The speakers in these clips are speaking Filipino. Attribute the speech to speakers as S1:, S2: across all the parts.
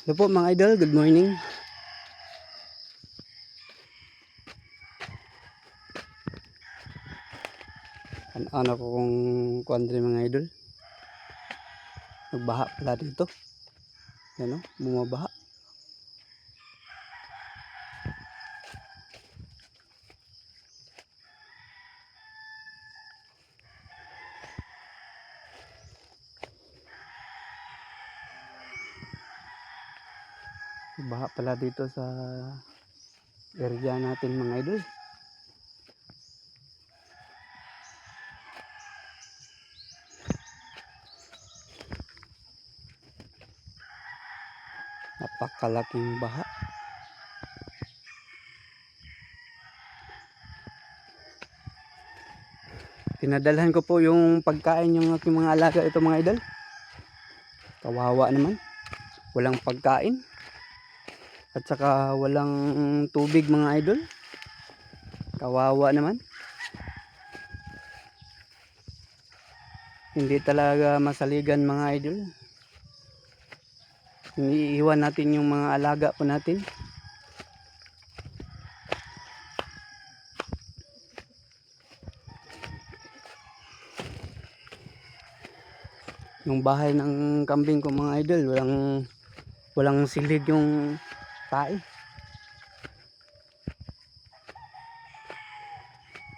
S1: Hello po mga idol, good morning. Ano, ano ko kung kuandre mga idol. Nagbaha pala dito. Yan o, bumabaha. Baha pala dito sa area natin mga idol. Napakalaking baha. Pinadalhan ko po yung pagkain yung aking mga alaga ito mga idol. Kawawa naman. Walang pagkain. At saka walang tubig mga idol. Kawawa naman. Hindi talaga masaligan mga idol. Iniiwan natin yung mga alaga po natin. Yung bahay ng kambing ko mga idol, walang walang silid yung tae.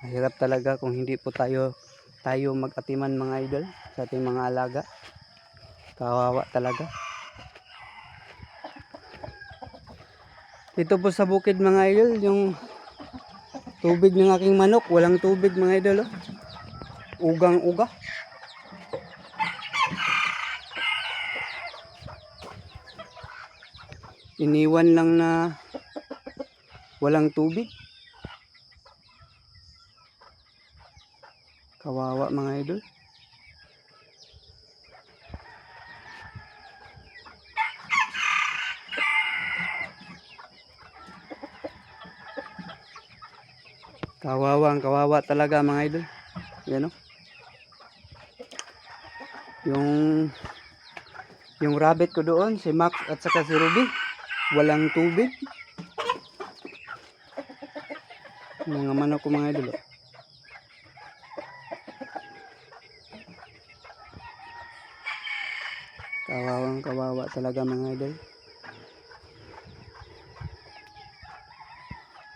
S1: Mahirap talaga kung hindi po tayo tayo mag-atiman mga idol sa ating mga alaga. Kawawa talaga. Dito po sa bukid mga idol, yung tubig ng aking manok, walang tubig mga idol. Oh. Ugang-uga. Iniwan lang na walang tubig. Kawawa mga idol. Kawawa, ang kawawa talaga mga idol. Yan o. Yung yung rabbit ko doon, si Max at saka si Ruby, walang tubig. Mga manok ko mga idol. oh. Kawawang kawawa talaga mga idol.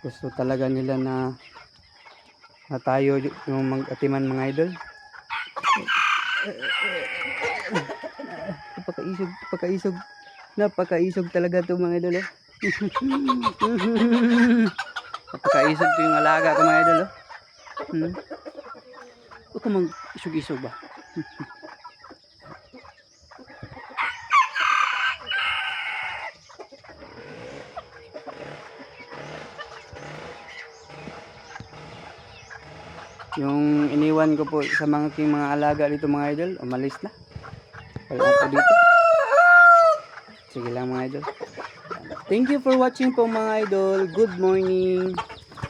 S1: Gusto talaga nila na na tayo yung mag-atiman mga idol. Napakaisog, napakaisog. Napakaisog talaga to mga idol. Oh. napakaisog to yung alaga ko mga idol. Oh. Hmm. Ka mag-isog-isog ba? Yung iniwan ko po sa mga king mga alaga dito mga idol, umalis na. Wala po dito. Sige lang mga idol. Thank you for watching po mga idol. Good morning.